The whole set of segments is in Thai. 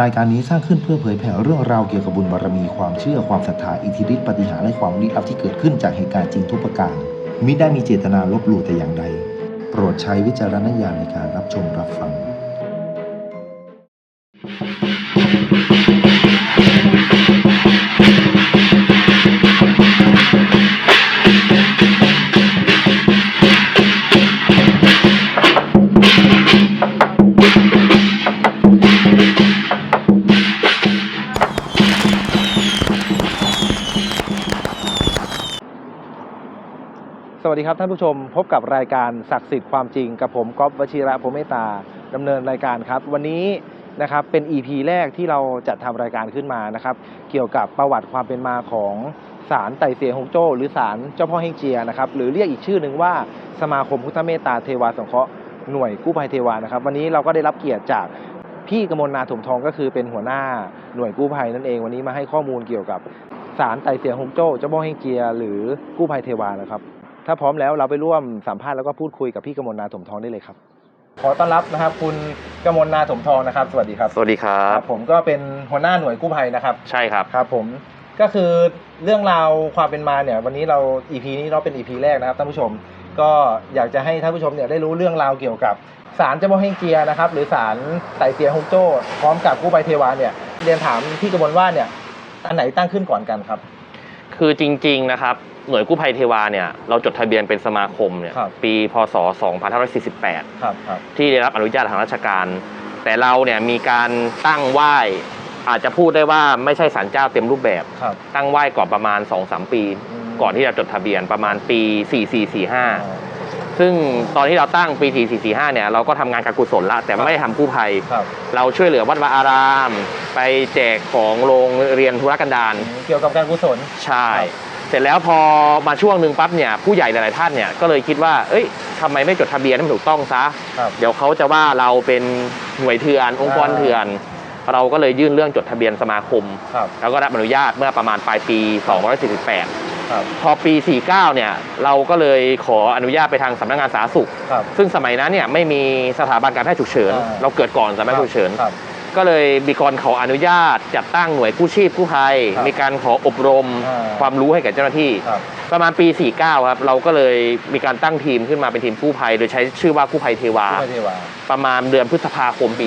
รายการนี้สร้างขึ้นเพื่อเผยแผ่เรื่องราวเกี่ยวกับบุญบารมีความเชื่อความศรัทธาอิทธิฤทธิปฏิหารและความลี้ลับที่เกิดขึ้นจากเหตุการณ์จริงทุกประการมิได้มีเจตนาลบหลู่แต่อย่างใด โปรดใช้วิจารณญาณในการรับชมรับฟัง ครับท่านผู้ชมพบกับรายการศักดิ์สิทธิ์ความจริงกับผมก๊อฟวชิระพรมเมตตาดำเนินรายการครับ วันนี้นะครับเป็น EP แรกที่เราจัดทำรายการขึ้นมานะครับ เกี่ยวกับประวัติความเป็นมาของศาลไต่เสียฮงโจ้หรือศาลเจ้าพ่อเฮงเจียนะครับหรือเรียกอีกชื่อหนึ่งว่าสมาคมพุทธเมตตาเทวาสงเคราะห์หน่วยกู้ภัยเทวานะครับ วันนี้เราก็ได้รับเกียรติจากพี่กมลนาถมทองก็คือเป็นหัวหน้าหน่วยกู้ภัยนั่นเองวันนี้มาให้ข้อมูลเกี่ยวกับศาลไต่เสียฮงโจ้เจ้าพ่อเฮงเจีย หรือกู้ภัยเทวานะครับ ถ้าพร้อมแล้วเราไปร่วมสัมภาษณ์แล้วก็พูดคุยกับพี่กมลนาถมทองได้เลยครับ ขอต้อนรับนะครับ คุณกมลนาถมทองนะครับ สวัสดีครับสวัสดีครับ ผมก็เป็นหัวหน้าหน่วยกู้ภัยนะครับ ใช่ครับครับ ผมก็คือเรื่องราวความเป็นมาเนี่ย วันนี้เรา EP นี้เราเป็น EP แรกนะครับท่านผู้ชม ก็อยากจะให้ท่านผู้ชมเนี่ยได้รู้เรื่องราวเกี่ยวกับศาลเจ้าพ่อเฮงเจียนะครับ หรือศาลไต่เตียฮงโจ้พร้อมกับกู้ภัยเทวาเนี่ยเรียนถามพี่กมลว่าเนี่ยอันไหนตั้งขึ้นก่อนกันครับ คือจริง ๆ นะครับ หน่วยกู้ภัยเทวาเนี่ยเราจดทะเบียนเป็นสมาคมเนี่ยครับ ปีพศ 2548 ครับครับ ที่ได้รับอนุญาตทางราชการ แต่เราเนี่ยมีการตั้งไหว้ อาจจะพูดได้ว่าไม่ใช่ศาลเจ้าเต็มรูปแบบ ครับตั้งไหว้ก่อนประมาณ 2-3 ปีมก่อนที่จะจดทะเบียนประมาณปี 4445 ซึ่งตอนที่เราตั้งปี 4445 เนี่ย เราก็ทำงานการกุศลละ แต่ไม่ได้ทำกู้ภัย ครับเราช่วยเหลือวัดวาอาราม ไปแจกของโรงเรียนธุรกันดาร เกี่ยวกับการกุศล ใช่ ครับเสร็จแล้วพอมาช่วงหนึ่งปั๊บเนี่ยผู้ใหญ่หลาย ๆ ท่านเนี่ยก็เลยคิดว่า เอ้ยทำไมไม่จดทะเบียนให้มันถูกต้องซะ ครับเดี๋ยวเขาจะว่าเราเป็นหน่วยเถื่อนองค์กรอ่า เถื่อน เราก็เลยยื่นเรื่องจดทะเบียนสมาคม ครับ แล้วก็รับอนุญาตเมื่อประมาณปลายปี 248ครับ พอปี 49 เนี่ยเราก็เลยขออนุญาตไปทางสำนักงานสาธารณสุข ครับ ซึ่งสมัยนั้นเนี่ยไม่มีสถาบันการแพทย์ฉุกเฉิน อ่า เราเกิดก่อนสมัยฉุกเฉิน ครับ ก็เลยมีการขออนุญาตจัดตั้งหน่วยกู้ชีพกู้ภัย ครับมีการขออบรมอ่า ความรู้ให้แก่เจ้าหน้าที่ ครับ ประมาณปี 49 ครับ เราก็เลยมีการตั้งทีมขึ้นมาเป็นทีมกู้ภัย โดยใช้ชื่อว่ากู้ภัยเทวาผู้พระเทวาประมาณเดือนพฤษภาคมปี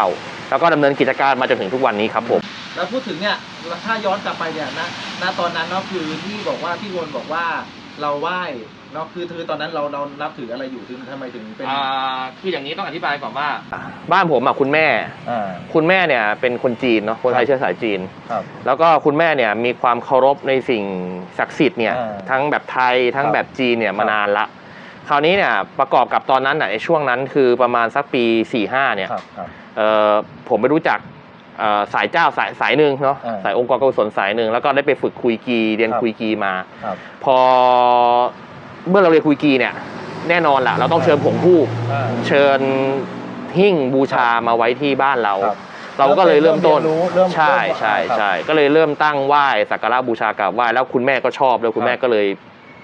49 แล้วก็ดำเนินกิจการมาจนถึงทุกวันนี้ครับผม แล้วพูดถึงเนี่ยถ้าย้อนกลับไปเนี่ยณณตอนนั้นเนาะคือที่บอกว่าพี่วนบอกว่าเราไหว้เนาะคือคือตอนนั้นเราเรานับถืออะไรอยู่ถึงทำไมถึงเป็นอ่าคืออย่างนี้ต้องอธิบายก่อนว่า บ้านผมอะคุณแม่ อ่า คุณแม่เนี่ยเป็นคนจีนเนาะคนไทครัยบเชื้อสายจีน ครับ แล้วก็คุณแม่เนี่ยมีความเคารพในสิ่งศักดิ์สิทธิ์เนี่ยอ่าทั้งแบบไทยทั้งครับแบบจีนเนี่ยครับ มานานละ คราวนี้เนี่ยประกอบกับตอนนั้นน่ะในช่วงนั้นคือประมาณสักปี 45เนี่ยครับครับ เอ่อผมไปรู้จักเอ่อ สายเจ้าสายสายหนึ่งเนาะอ่าสายองค์กรกุศลสายหนึ่งแล้วก็ได้ไปฝึกคุยกีเรียนครับ คุยกีมา ครับพอเมื่อเราเรียนคุยกีเนี่ย แน่นอนละเราต้องเชิญผงผู้ อ่า เชิญหิ้งบูชามาไว้ที่บ้านเรา ครับเราก็เลยเริ่มต้นเริ่มเรียนรู้เริ่มใช่เริ่มใช่ครับใช่ก็เลยเริ่มตั้งไหว้สักการะบูชากราบไหว้แล้วคุณแม่ก็ชอบแล้วคุณแม่ก็เลย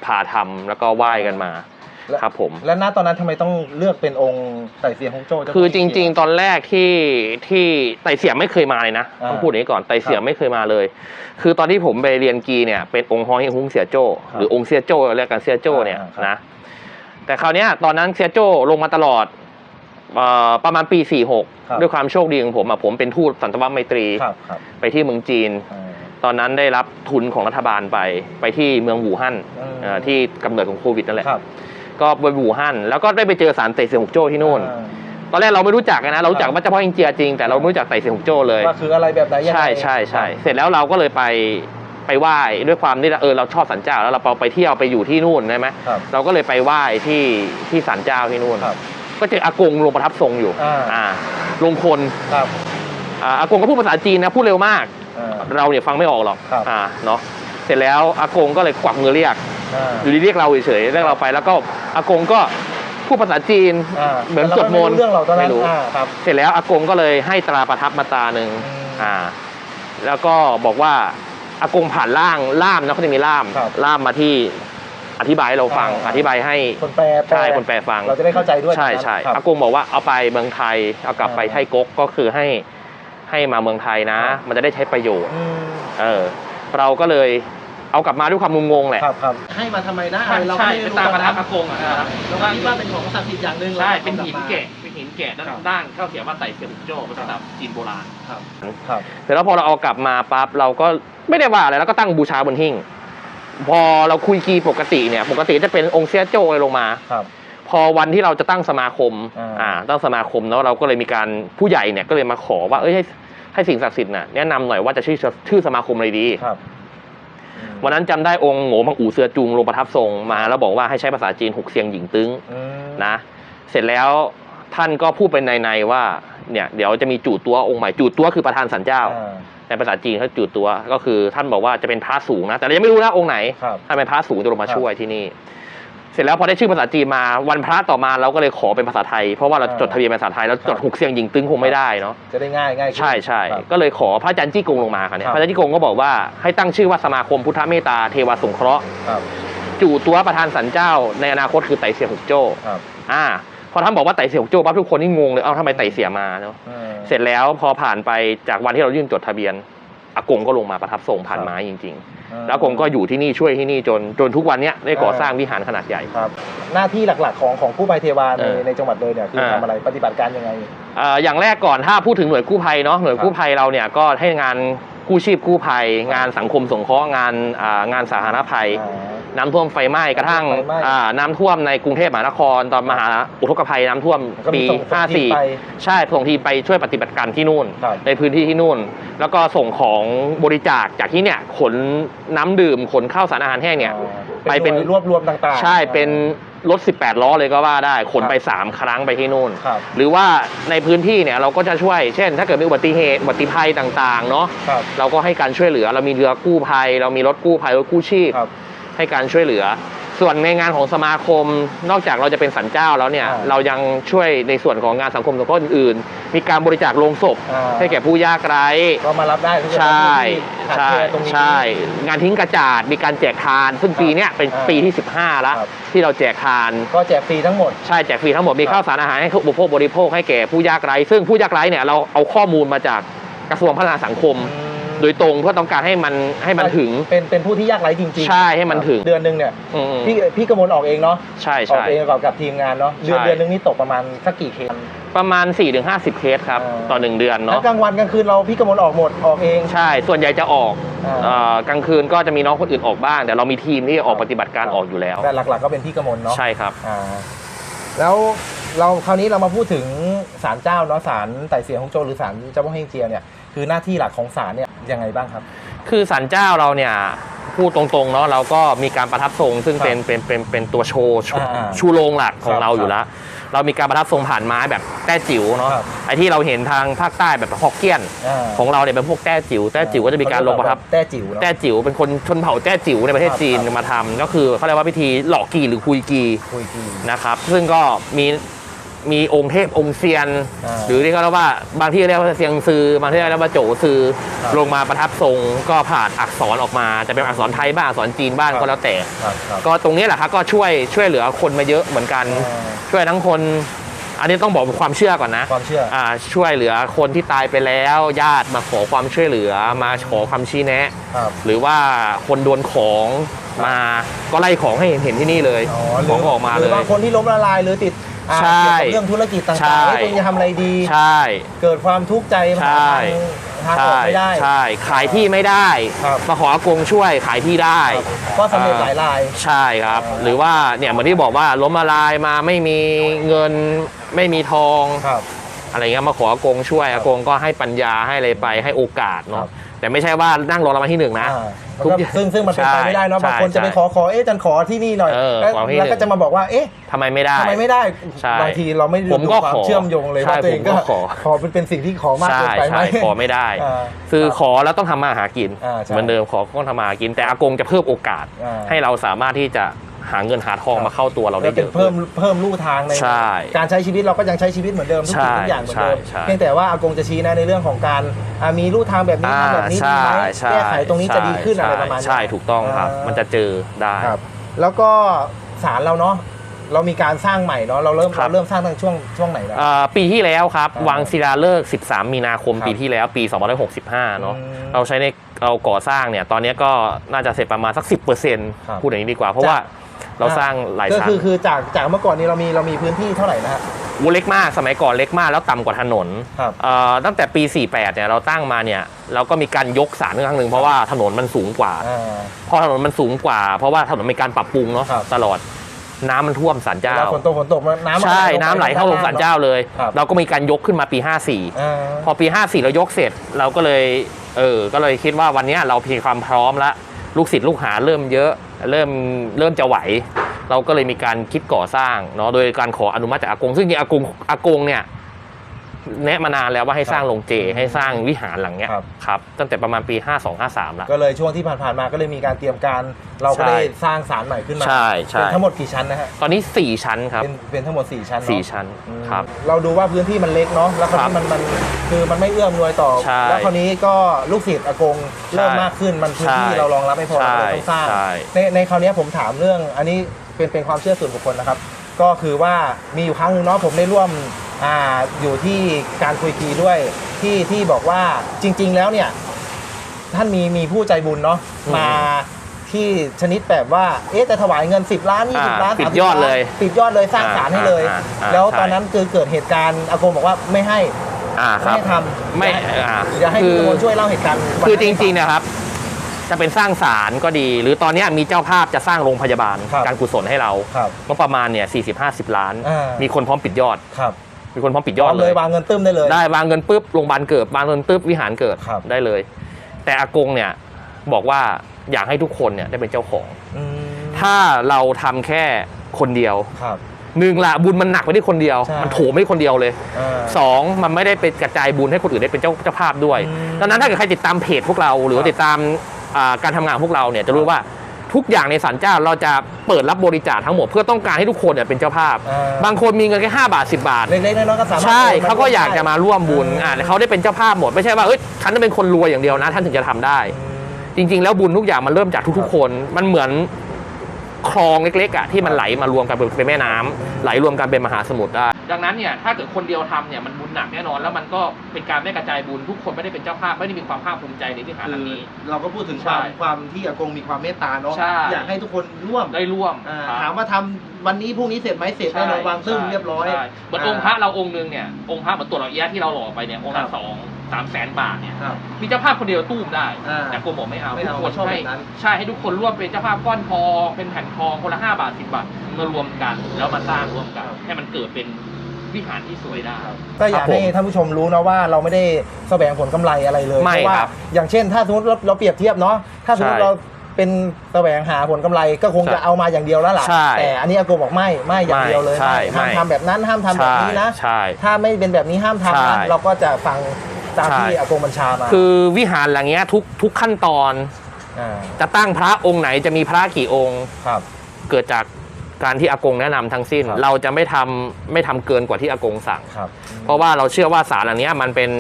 พาทำแล้วก็ไหว้กันมาและ ครับผม แล้วณตอนนั้นทำไมต้องเลือกเป็นองค์ไต่เซียฮงโจ้เจ้าคือจพ่ริง ๆ ตอนแรกที่ที่ไต่เสียไม่เคยมาเลยนะอ่าต้องพูดอย่างนี้ก่อนไต่เสียครับไม่เคยมาเลย คือตอนที่ผมไปเรียนกีเนี่ยเป็นองค์ฮอเฮงฮุ้งเสียโจ้ครับหรือองค์เสียโจ้เรียกกันเสียโจ้เนี่ยอ่าครับนะแต่คราวเนี้ยตอนนั้นเสียโจ้ลงมาตลอดเอ่อประมาณปีครับ46 ด้วยความโชคดีของผมอะผมเป็นทูตสันตวไมตรีครับครับไปที่เมืองจีนอ่าตอนนั้นได้รับทุนของรัฐบาลไปไปที่เมืองหูฮั่นอืมเอ่อที่กำเนิดของโควิดนั่นแหละครับ ก็ไปหูฮั่นแล้วก็ได้ไปเจอสารไต่เสียหกโจ้ที่นู่นอ่าตอนแรกเราไม่รู้จักนะเรารู้จักครับว่าเฉพาะอิงเจียจริงแต่เราไม่รู้จักไต่เสียหกโจ้เลยว่าคืออะไรแบบไหนยังไงใช่ใช่ใช่เสร็จแล้วเราก็เลยไปไปไหว้ด้วยความที่เออเราชอบสันเจ้าแล้วเราไปเที่ยวไปอยู่ที่นู่นใช่ไหมครับเราก็เลยไปไหว้ที่ที่สันเจ้าที่นู่นครับก็เจออากงลงประทับทรงอยู่อ่าอ่าลงคนครับอ่าอากงก็พูดภาษาจีนนะพูดเร็วมากอ่าเราเนี่ยฟังไม่ออกหรอกครับอ่าเนาะเสร็จแล้วอากงก็เลยกวักมือเรียกอ่าอยู่ดีเรียกเราเฉยๆเรียกเราไปแล้วก็อากงก็พูดภาษาจีนอ่าเหมือนแต่สวดมนต์ไรู้เรื่องเราตอนนั้นไม่รู้อ่าครับเสร็จแล้วอากงก็เลยให้ตราประทับมาตราหนึ่งอืมอ่า แล้วก็บอกว่าอากงผ่านล่างล่ามนะเขาจะมีล่ามครับล่ามมาที่อธิบายให้เราฟังอ่าอธิบายให้คนแปลใช่คนแปลฟังเราจะได้เข้าใจด้วยใช่ใช่ครับอากงบอกว่าเอาไปเมืองไทยเอากลับไปอ่าไทยก๊กก็คือให้ให้มาเมืองไทยนะครับมันจะได้ใช้ประโยชน์อืมเออเราก็เลย เอากลับมาด้วยความงงๆแหละ ครับครับ ให้มาทำไมได้ใช่เราก็ใช่ไม่เป็นรู้ตามประทับนะอากงอะนะครับเราก็คิดว่าเป็นของศักดิ์สิทธิ์อย่างหนึ่งใช่แล้วเป็นอาหินกลับมาแกะเป็นหินแกะด้านครับด้านเข้าเขียนว่าไต่เสียหุกโจ้ภาษาจีนโบราณครับครับ เสร็จแล้วพอเราเอากลับมาปั๊บเราก็ไม่ได้ว่าอะไรแล้วก็ตั้งบูชาบนหิ้งพอเราคุยกีปกติเนี่ย ปกติจะเป็นองค์เสียโจ้อะไรลงมา ครับ พอวันที่เราจะตั้งสมาคมอ่าอ่าตั้งสมาคมเนาะเราก็เลยมีการผู้ใหญ่เนี่ยก็เลยมาขอว่าเอ้ยให้ให้สิ่งศักดิ์สิทธิ์น่ะแนะนำหน่อยว่าจะชื่อชื่อสมาคมอะไรดี ครับ วันนั้นจำได้องค์โง่มังอูเสือจุงลงประทับทรงมา แล้วบอกว่าให้ใช้ภาษาจีนหกเสียงหญิงตึ้งอืมนะเสร็จแล้วท่านก็พูดเป็นในๆว่าเนี่ยเดี๋ยวจะมีจู่ตัวองค์ใหม่จู่ตัวคือประธานสันเจ้าอ่าในภาษาจีนเขาจู่ตัวก็คือท่านบอกว่าจะเป็นพระสูงนะแต่เรายังไม่รู้นะองค์ไหนครับท่านเป็นพระสูงจะลงมาครับช่วยที่นี่ เสร็จแล้วพอได้ชื่อภาษาจีนมาวันพระต่อมาเราก็เลยขอเป็นภาษาไทย เพราะว่าเราอ่าจดทะเบียนเป็นภาษาไทยแล้วจดครับหกเสียงหญิงตึ้งคงไม่ได้เนาะจะได้ง่ายง่ายขึ้นใช่ใช่ครับก็เลยขอพระอาจารย์จี้กงลงมาค่ะเนี่ยครับพระอาจารย์จี้กงก็บอกว่าให้ตั้งชื่อว่าสมาคมพุทธเมตตาเทวสงเคราะห์ครับจู่ตัวประธานสันเจ้า ในอนาคตคือไต่เสียหกโจ้ครับอ่าพอท่านบอกว่าไต่เสียหกโจ้ปั๊บทุกคนนี่งงเลยเอ้าทำไมไต่เสียมาเนาะอืมเสร็จแล้วพอผ่านไปจากวันที่เรายื่นจดทะเบียน อากงก็ลงมาประทับทรงผ่านครับไม้จริง ๆ แล้วอากงก็อยู่ที่นี่ช่วยที่นี่จนจนทุกวันเนี้ยได้ก่อสร้างวิหารขนาดใหญ่ ครับหน้าที่หลักๆของของกู้ภัยเทวาในเออในจังหวัดเลยเนี่ยคือเออ ทำอะไรปฏิบัติการยังไง เอ่ออย่างแรกก่อนถ้าพูดถึงหน่วยกู้ภัยเนาะหน่วยกู้ภัยเราเนี่ยก็ให้งานกู้ชีพกู้ภัย งานสังคมสงเคราะห์งานอ่างานสาธารณภัย อ่า น้ำท่วมไฟไหม้กระทั่งไฟไหม้ อ่าน้ำท่วมในกรุงเทพมหานคร ตอนมหาอุทกภัยน้ำท่วมก็มีปีส่งส่งทีมไป 54 ใช่ส่งทีมไปช่วยปฏิบัติการที่นู่น ครับ ในพื้นที่ที่นู่น แล้วก็ส่งของบริจาคจากที่เนี่ยขนน้ำดื่มขนข้าวสารอาหารแห้งเนี่ยอ่าไปเป็น หวยรวบรวมต่างๆ ใช่เป็นรถ 18 ล้อเลยก็ว่าได้ ขนไป 3 ครั้งไปที่นู่น ครับหรือว่าในพื้นที่เนี่ยเราก็จะช่วย เช่น ถ้าเกิดมีอุบัติเหตุอุบัติภัยต่างๆ เนาะ ครับ เราก็ให้การช่วยเหลือ เรามีเรือกู้ภัย เรามีรถกู้ภัยรถกู้ชีพ ครับ ให้การช่วยเหลือ ส่วนในงานของสมาคมนอกจากเราจะเป็นสันเจ้าแล้วเนี่ย อ่าเรายังช่วยในส่วนของงานสังคมสงเคราะห์อื่นๆ มีการบริจาคโลงศพ อ่า ให้แก่ผู้ยากไร้ ก็มารับได้ทุกใช่ขาดใช่แคลนตรงนี้ ใช่ งานทิ้งกระจาดมีการแจกทาน ซึ่งปีเนี้ยเป็นอ่าปีที่ 15 แล้ว ครับ ที่เราแจกทาน ก็แจกฟรีทั้งหมด ใช่แจกฟรีทั้งหมดมีครับข้าวสารอาหารให้ผู้บริโภคบริโภคให้แก่ผู้ยากไร้ ซึ่งผู้ยากไร้เนี่ยเราเอาข้อมูลมาจากกระทรวงพัฒนาสังคม โดยตรงเพื่อต้องการให้มันให้มันถึงเป็นเป็นผู้ที่ยากไร้จริงๆใช่ให้มันถึงเดือนหนึ่งเนี่ยอืมพี่พี่กมลออกเองเนาะใช่ออกใช่เองกับกับทีมงานเนาะเดือนใช่ เดือนหนึงนี่ตกประมาณสักกี่เคส ประมาณ 4-50 เคสครับอ่าต่อหนึ่งเดือนแล้วเนาะกลางวันกลางคืนเราพี่กมลออกหมดออกเอง ใช่ส่วนใหญ่จะออกอ่า เอ่อกลางคืนก็จะมีน้องคนอื่นออกบ้าง แต่เรามีทีมที่ออกปฏิบัติการออกอยู่แล้ว แต่หลักๆก็เป็นพี่กมลเนาะ ใช่ครับ อ่าแล้วเราคราวนี้เรามาพูดถึงศาลเจ้าเนาะศาลไต่เสียฮงโจวหรือศาลเจ้าพ่อเฮงเจียเนี่ย คือหน้าที่หลักของศาลเนี่ยยังไงบ้างครับ คือสันเจ้าเราเนี่ยพูดตรงๆเนาะเราก็มีการประทับทรงซึ่งเป็นเป็นเป็นเป็นตัวโชว์ชูอ่าชูโรงหลักของครับเราอยู่แล้ว เรามีการประทับทรงผ่านไม้แบบแต้จิ๋วเนาะครับ ไอ้ที่เราเห็นทางภาคใต้แบบฮอกเกี้ยนอ่าของเราเนี่ยเป็นพวกแต้จิ๋วแต้จิ๋วก็จะมีการลงประทับ แต้จิ๋วเนาะแต้จิ๋วเป็นคนชนเผ่าแต้จิ๋วในประเทศครับจีนครับ มาทำก็คือเขาเรียกว่าพิธีหลอกกีหรือคุยกีคุยกีนะครับ ซึ่งก็มี มีองค์เทพองค์เซียน อ่าหรือที่เขาเรียกว่าบางที่เรียกว่าเซียงซือบางที่เรียกว่าโจซือครับ ลงมาประทับทรงก็ผ่านอักษรออกมา จะเป็นอักษรไทยบ้างอักษรจีนบ้างครับก็แล้วแต่ ครับครับ ก็ตรงนี้แหละครับก็ช่วยช่วยเหลือคนมาเยอะเหมือนกัน อ่าช่วยทั้งคน อันนี้ต้องบอกเป็นความเชื่อก่อนนะความเชื่ออ่าช่วยเหลือคนที่ตายไปแล้วญาติมาขอความช่วยเหลือมาขอความชี้แนะ ครับหรือว่าคนโดนของมาก็ไล่ของให้เห็นเห็นที่นี่เลยอ๋อหของก็ออกมาหเลรือยว่าคนที่ล้มละลายหรือติด อ่าใช่เกี่ยวกับเรื่องธุรกิจต่างใช่ๆให้คุณจะทำอะไรดี ใช่ เกิดความทุกข์ใจใช่หาทางทางออกไม่ได้ ใช่ขายที่ไม่ได้ครับ มาขออากงช่วยขายที่ได้ครับก็สำเร็จหลายราย ใช่ครับอ่าหรือว่าเนี่ยเหมือนที่บอกว่าล้มละลายมาไม่มีเงินไม่มีทอง ครับ อะไรเงี้ยมาขออากงช่วยอากงก็ให้ปัญญาให้อะไรไปให้โอกาสครัเนาะบ แต่ไม่ใช่ว่านั่งรอรางวัลที่หนึ่งนะอ่าทุกมันก็ซึ่งซึ่งมันเป็นไปไม่ได้เนาะใช่บางคนจะไปใช่ขอขอเอ๊ะจันขอที่นี่หน่อยเออแล้วขอที่แล้วก็หนึ่งจะมาบอกว่าเอ๊ะทำไมไม่ได้ ทำไมไม่ได้ใช่บางทีเราไม่ผมก็ดูความขอเชื่อมโยงเลยใช่ว่าตัวเองก็ผมก็ขอ ขอเป็นเป็นสิ่งที่ขอมากใช่เกินไปไหม ใช่ขอไม่ได้ อ่าคือครับขอแล้วต้องทำมาหากิน อ่าใช่เหมือนเดิมขอก็ต้องทำมาหากิน แต่อากงจะเพิ่มโอกาส อ่า ให้เราสามารถที่จะ หาเงินหาทองครับมาเข้าตัวเราได้แล้วเยเป็นอะ เพิ่มขึ้นเพิ่มลู่ทางในใช่การใช้ชีวิตเราก็ยังใช้ชีวิตเหมือนเดิมทุกสิ่งใช่ทุกอย่างเหมือนเดิมใช่ใช่เพียงแต่ว่าอากงจะชี้แนะในเรื่องของการอ่ามีลู่ทางแบบนี้อ่าทำแบบนี้ดีใช่ไหมใช่แก้ไขตรงนี้จะดีขึ้นอะไรใช่ประมาณนี้ ใช่ถูกต้องครับ อ่ามั มันจะเจอได้ ครับ แล้วก็ศาลเราเนาะเรามีการสร้างใหม่เนาะเราเริ่มครับ เราเริ่มสร้างตั้งช่วงช่วงไหนแล้วเอ่อปีที่แล้วครับอ่าวางศิลาฤกษ์13 มีนาคมครับปีที่แล้วปี 2565 เนาะอืมเราใช้ในเราก่อสร้างเนี่ยตอนนี้ก็น่าจะเสร็จประมาณสัก 10%ครับพูดอย่างนี้ดีกว่า เพราะว่า เราสร้างหลายก็ชั้นคือคือจากจากเมื่อก่อนนี้เรามีเรามีพื้นที่เท่าไหร่นะฮะ วูเล็กมากสมัยก่อนเล็กมากแล้วต่ำกว่าถนนครับเอ่อตั้งแต่ปี 48เนี่ยเราตั้งมาเนี่ยเราก็มีการยกสารครั้งหนึ่งเพราะว่าถนนมันสูงกว่า อ่า พอถนนมันสูงกว่า เพราะว่าถนนมีการปรับปรุงเนาะครับ ตลอดน้ำมันท่วมศาลเจ้าเวลาฝนตกฝนตกน้ำมันใช่ลงน้ำไหลเข้าลงศาลเจ้าเลย ครับ เราก็มีการยกขึ้นมาปี 54 อ่า พอปี 54 เรายกเสร็จเราก็เลยเออก็เลยคิดว่าวันเนี้ยเราเพียงความพร้อมละ ลูกศิษย์ลูกหาเริ่มเยอะเริ่มเริ่มจะไหว เราก็เลยมีการคิดก่อสร้างเนาะโดยการขออนุมัติจากอากง ซึ่งจริงอากงอากงเนี่ย แนะมานานแล้วว่าให้สร้างโรงเจให้สร้างวิหารหลังเนี้ยครับ ครับตั้งแต่ประมาณปี 52-53ละ ก็เลยช่วงที่ผ่านๆมาก็เลยมีการเตรียมการ เราก็ใช่ได้สร้างศาลใหม่ขึ้นมาใช่ใช่ เป็นทั้งหมดกี่ชั้นนะฮะตอนนี้ 4 ชั้นครับ เป็นเป็นทั้งหมด 4 ชั้นเนอะสี่ชั้นอืมครับ เราดูว่าพื้นที่มันเล็กเนาะแล้วคราวครับนี้มันมันคือมันไม่เอื้อมหน่วยต่อ ใช่แล้วคราวนี้ก็ลูกศิษย์อากงเริ่มใช่มากขึ้นมันพื้นที่ใช่เรารองรับไม่พอเราก็เลยต้องสร้างใช่ ในในคราวนี้ผมถามเรื่อง อันนี้เป็นเป็นความเชื่อส่วนบุคคลนะครับ ก็คือว่ามีอยู่ครั้งหนึ่งเนาะผมได้ร่วม อ่าอยู่ที่การคุยคีด้วยที่ที่บอกว่าจริง ๆ แล้วเนี่ยท่านมีมีผู้ใจบุญเนาะอืมมาที่ชนิดแบบว่า เอ๊ะจะถวายเงิน 10 ล้าน20ล้านปิด30ยอดล้านเลยปิดยอดเลยสร้างอ่าศาลให้เลยอ่าอ่าแล้วใช่ตอนนั้นคือเกิดเหตุการณ์อากงบอกว่าไม่ให้อ่าคไม่รับให้ทำไม่เดี๋ยวให้อ่าเดี๋ยวให้คืพี่อกมลช่วยเล่าเหตุการณ์คือจริงๆเนะครับ จะเป็นสร้างศาลก็ดี หรือตอนเนี้ยมีเจ้าภาพจะสร้างโรงพยาบาลครับการกุศลให้เราครับก็ประมาณเนี่ย40 50ล้านอ่ามีมีคนพร้อมปิดยอดครับ มีคนพร้อมปิดยยออดมเลเลยยวางเงินตึ้มได้เลย ได้วางเงินปุ๊บโรงพยาบาลเกิดวางเงินปุ๊บวิหารเกิดครับได้เลย แต่อากงเนี่ยบอกว่าอยากให้ทุกคนเนี่ยได้เป็นเจ้าของอืมถ้าเราทำแค่คนเดียวครับหนึ่งละบุญมันหนักไปที่คนเดียวใช่มันโถมไปที่คนเดียวเลยอ่าสองมันไม่ได้ไปกระจายบุญให้คนอื่นได้เป็นเจ้าเจ้าภาพด้วยอืมดังนั้นถ้าเกิดใครติดตามเพจพวกเรา หรือว่าครับติดตามอ่าการทำงานของพวกเราเนี่ยจะรู้ว่า ทุกอย่างในศาลเจ้าเราจะเปิดรับบริจาคทั้งหมด เพื่อต้องการให้ทุกคนเนี่ยเป็นเจ้าภาพอ่าบางคนมีเงินแค่5บาท 10 บาท เล็กๆน้อยๆก็สามารถใช่โนมเขาก็อยากจะมาร่วมบุญเอออ่อ่าแต่เขาได้เป็นเจ้าภาพหมดไม่ใช่ว่าเอ้ยฉันจะเป็นคนรวยอย่างเดียวนะ ท่านถึงจะทำได้อืมจริง ๆ แล้วบุญทุกอย่างมันเริ่มจากทุกๆ คน มันเหมือนคลองเล็กๆอะที่มันไหลมารวมกันเป็นแม่น้ำไหลรวมกันเป็นมหาสมุทรได้ ดังนั้นเนี่ยถ้าเกิดคนเดียวทำเนี่ยมันบุญ หนักแน่นอน แล้วมันก็เป็นการไม่กระจายบุญทุกคนไม่ได้เป็นเจ้าภาพไม่ได้มีความภาคภูมิใจในที่หารหลังนี้ เราก็พูดถึงใช่ความความที่อากงมีความเมตตาเนาะใช่ อยากให้ทุกคนร่วมได้ร่วมอ่าครับ ถามว่าทำวันนี้พรุ่งนี้เสร็จไหมเสร็จแน่นอนวางซึ่งเรียบร้อย ใช่เหมือนองค์พระเราองค์หนึงเนี่ย องค์พระเหมือนตัวเราเอี้ยะที่เราหล่อไปเนี่ย องค์ครัละบ สองสามแสนบาทเนี่ย ครับ มีเจ้าภาพคนเดียวตู้มได้ อ่าแต่กรมบอกไม่เอาไม่เอาทุกคนชอบให้แบบนั้น ใช่ให้ทุกคนร่วมเป็นเจ้าภาพก้อนทองเป็นแผ่นทองคนละห้าบาทสิบบาทมารวมกัน แล้วมาสร้างร่วมกัน ให้มันเกิดเป็น วิหารที่สวยได้ ก็อยากครับให้ผมท่านผู้ชมรู้นะว่าเราไม่ได้แสวงผลกำไรอะไรเลยไม่เพราะว่าครับอย่างเช่น ถ้าสมมติเราเราเปรียบเทียบเนาะถ้าสมมติใช่เราเป็นแสวงหาผลกำไรก็คงใช่จะเอามาอย่างเดียวแล้วล่ะใช่แต่อันนี้อากูบอกไม่ไม่อย่างเดียวเลยใช่ห้ามไม่ทำแบบนั้นห้ามทำแบบนี้นะใช่ถ้าไม่เป็นแบบนี้ห้ามทำนะใช่เราก็จะฟังตามใช่ที่อากงบัญชามา คือวิหารหลังเนี้ยทุกทุกขั้นตอนาจะตั้งพระองค์ไหนจะมีพระกี่องค์ครับเกิดจาก การที่อากงแนะนำทั้งสิ้น ครับ เราจะไม่ทำไม่ทำเกินกว่าที่อากงสั่ง ครับเพราะว่าเราเชื่อว่าศาลหลังเนี้ยมันเป็น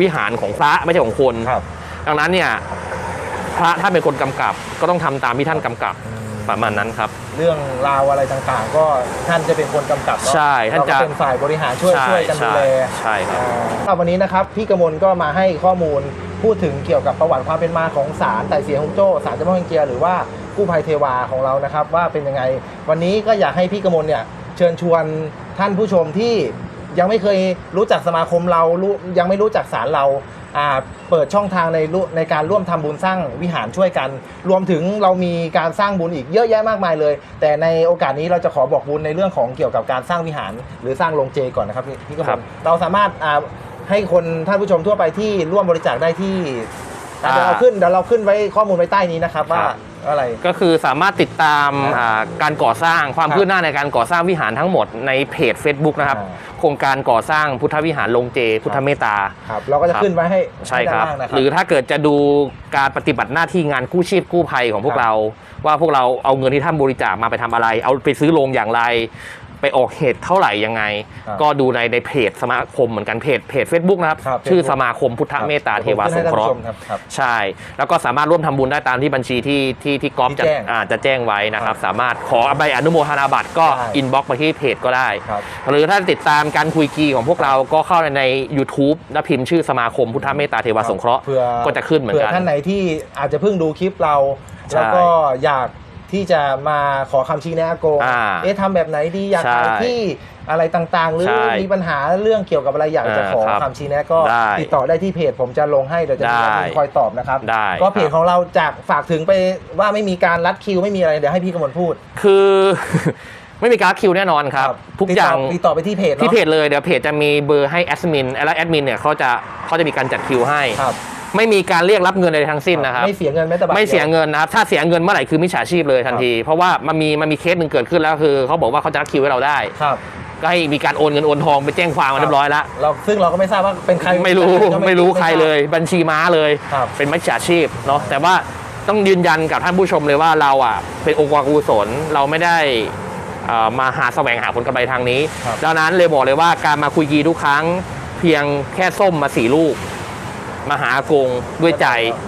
วิหารของพระไม่ใช่ของคน ครับดังนั้นเนี่ยพระถ้าเป็นคนกำกับ ก็ต้องทำตามที่ท่านกำกับประมาณนั้นครับ เรื่องราวอะไรต่างๆ ก็ท่านจะเป็นคนกำกับเนาะใช่ท่านจะ เราก็เป็นฝ่ายบริหารช่วยใช่ช่วยกันดูใช่แล ใช่ครับ ครับวันนี้นะครับพี่กมลก็มาให้ข้อมูลพูดถึงเกี่ยวกับประวัติความเป็นมาของศาลไต่เสียฮงโจ้ศาลเจ้าพ่อเฮงเจียหรือว่า กู้ภัยเทวาของเรานะครับ ว่าเป็นยังไง วันนี้ก็อยากให้พี่กมลเนี่ยเชิญชวนท่านผู้ชมที่ยังไม่เคยรู้จักสมาคมเรารู้ยังไม่รู้จักศาลเราอ่าเปิดช่องทางในรู้ในการร่วมทำบุญสร้างวิหารช่วยกัน รวมถึงเรามีการสร้างบุญอีกเยอะแยะมากมายเลย แต่ในโอกาสนี้เราจะขอบอกบุญในเรื่องของเกี่ยวกับการสร้างวิหาร หรือสร้างโรงเจก่อนนะครับพี่พี่กมครัลบเราสามารถอ่าให้คนท่านผู้ชมทั่วไปที่ร่วมบริจาคได้ที่อะอ่า เดี๋ยวเราขึ้นเดี๋ยวเราขึ้นไว้ข้อมูลไว้ใต้นี้นะครับว่าครับว่าอะไร ก็คือสามารถติดตามครับอ่าการก่อสร้างความครับคืบหน้าในการก่อสร้างวิหารทั้งหมดในเพจ Facebook นะครับ อ่าโครงการก่อสร้างพุทธวิหารลงเจ พุทธเมตตา ครับเราก็จะครับ ขึ้นไว้ให้ใช่ห้คด้านรับล่างนะคหรือรับถ้าเกิดจะดูการปฏิบัติหน้าที่งานกู้ชีพกู้ภัยของพวคกรับเรา ว่าพวกเราเอาเงินที่ท่านบริจาคมาไปทำอะไร เอาไปซื้อโรงอย่างไร ไปออกเหตุเท่าไหร่ยังไง ครับก็ดูในในเพจสมาคมเหมือนกันเพจเพจ Facebook นะครับ ครับ ชื่อ Facebook สมาคมพุทธเมตตาเทวาสงเคราะห์ดี๋ยวผมขึ้นให้ท่านผู้ชมครับครับ ใช่ แล้วก็สามารถร่วมทำบุญได้ตามที่บัญชีที่ที่ที่กอฟที่จะแจ้งอ่าจะแจ้งไว้นะครับครับ สามารถขอใบอนุโมทนาบัตรก็ใช่อินบ็อกมาที่เพจก็ได้ ครับ หรือถ้าติดตามการคุยกีของพวกเราก็เข้าใน YouTube แล้วพิมพ์ชื่อสมาคมพุทธเมตตาเทวาสงเคราะห์ เผื่อก็จะขึ้นเหมือนกัน ผื่ท่านไหนที่อาจจะเพิ่งดูคลิปเรา ใช่แล้วก็อยาก ที่จะมาขอคำชี้แนะอากงอ่าเอ๊ะทำแบบไหนดีอยากใช่ขายที่อะไรต่างๆ หรือใช่มีปัญหาเรื่องเกี่ยวกับอะไรอยากจะขออ่าครับคำชี้แนะก็ได้ติดต่อได้ที่เพจผมจะลงให้เดี๋ยวจะมีได้แอดมินคอยตอบนะครับได้ก็เพจครับของเราจากฝากถึงไปว่าไม่มีการรัดคิวไม่มีอะไรเดี๋ยวให้พี่กมลพูด คือไม่มีการดคิวแน่นอนครับ ทุกติดอต่ย่างติดต่อไปที่เพจที่เนาะเพจเลยเดี๋ยวเพจจะมีเบอร์ให้แอดมินแล้วแอดมินเนี่ยเขาจะเขาจะมีการจัดคิวให้ครับ ไม่มีการเรียกรับเงินใดทั้งสิ้นนะครับ ไม่เสียเงินแม้แต่บาทไม่เสียดีวเงินนะครับถ้าเสียเงินเมื่อไหร่คือมิจฉาชีพเลยทันที เพราะว่ามันมีมันมีเคสหนึ่งเกิดขึ้นแล้วคือเขาบอกว่าเขาจะรัดคิวให้เราได้ครับก็ให้มีการโอนเงินโอนทองไปแจ้งความมาเรียบร้อยแล้วเราซึ่งเราก็ไม่ทราบว่าเป็นใครไม่รู้ก็ไม่รู้ใครเลย บัญชีม้าเลยครับเป็นมิจฉาชีพเนาะแต่ว่าต้องยืนยันกับท่านผู้ชมเลยว่าเราอะเป็นองค์กรกุศลเราไม่ได้เอ่อมาหาแสวงหาผลกำไรทางนี้ครับดังนั้นเลยบอกเลยว่าการมาคุยกีทุกครั้งเพียงแค่ส้มมาสี่ลูก มาหาอากงด้วยใจ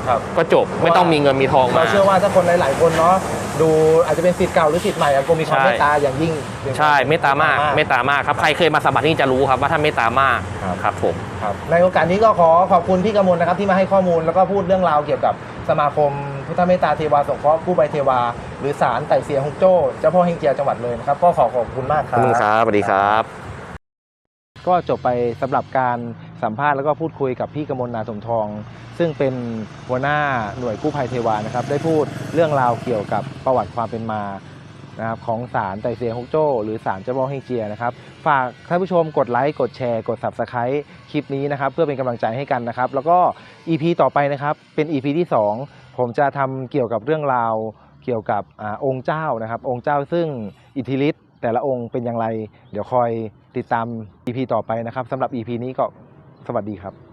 ครับ ก็จบไม่ต้องมีเงินมีทองเรามา เชื่อว่าถ้าคนหลาย ๆ คนเนาะดูอาจจะเป็นสิทธิ์เก่าหรือสิทธิ์ใหม่อะก็มีความใช่ เมตตาอย่างยิ่ง ใช่เมตตามากเมตตามากครับใครเคยมาสัมผัสที่จะรู้ครับว่าท่านเมตตามากครับ ครับผม ครับในโอกาสนี้ก็ขอขอบคุณพี่กมลนะครับที่มาให้ข้อมูลแล้วก็พูดเรื่องราวเกี่ยวกับสมาคมพุทธเมตตาเทวาสงเคราะห์กู้ใบเทวา หรือศาลไต่เสียฮงโจ้เจ้าพ่อเฮงเจียจังหวัดเลยนะครับก็ขอขอบคุณมากคขรัอบ บคุณครับสวัสดีครับ ก็จบไปสำหรับการ สัมภาษณ์แล้วก็พูดคุยกับพี่กมลนาสมทอง ซึ่งเป็นหัวหน้าหน่วยกู้ภัยเทวานะครับ ได้พูดเรื่องราวเกี่ยวกับประวัติความเป็นมานะครับของศาลไต่เซียฮกโจ้หรือศาลเจ้าพ่อเฮงเจียนะครับฝากท่านผู้ชมกดไลค์กดแชร์กด subscribe คลิปนี้นะครับ เพื่อเป็นกำลังใจให้กันนะครับ แล้วก็ EP ต่อไปนะครับ เป็น EP ที่ 2 ผมจะทำเกี่ยวกับเรื่องราวเกี่ยวกับอองค์เจ้านะครับ องค์เจ้าซึ่งอิทธิฤทธิ์แต่ละองค์เป็นอย่างไร เดี๋ยวคอยติดตาม EP ต่อไปนะครับสำหรับ EP นี้ก็ สวัสดีครับ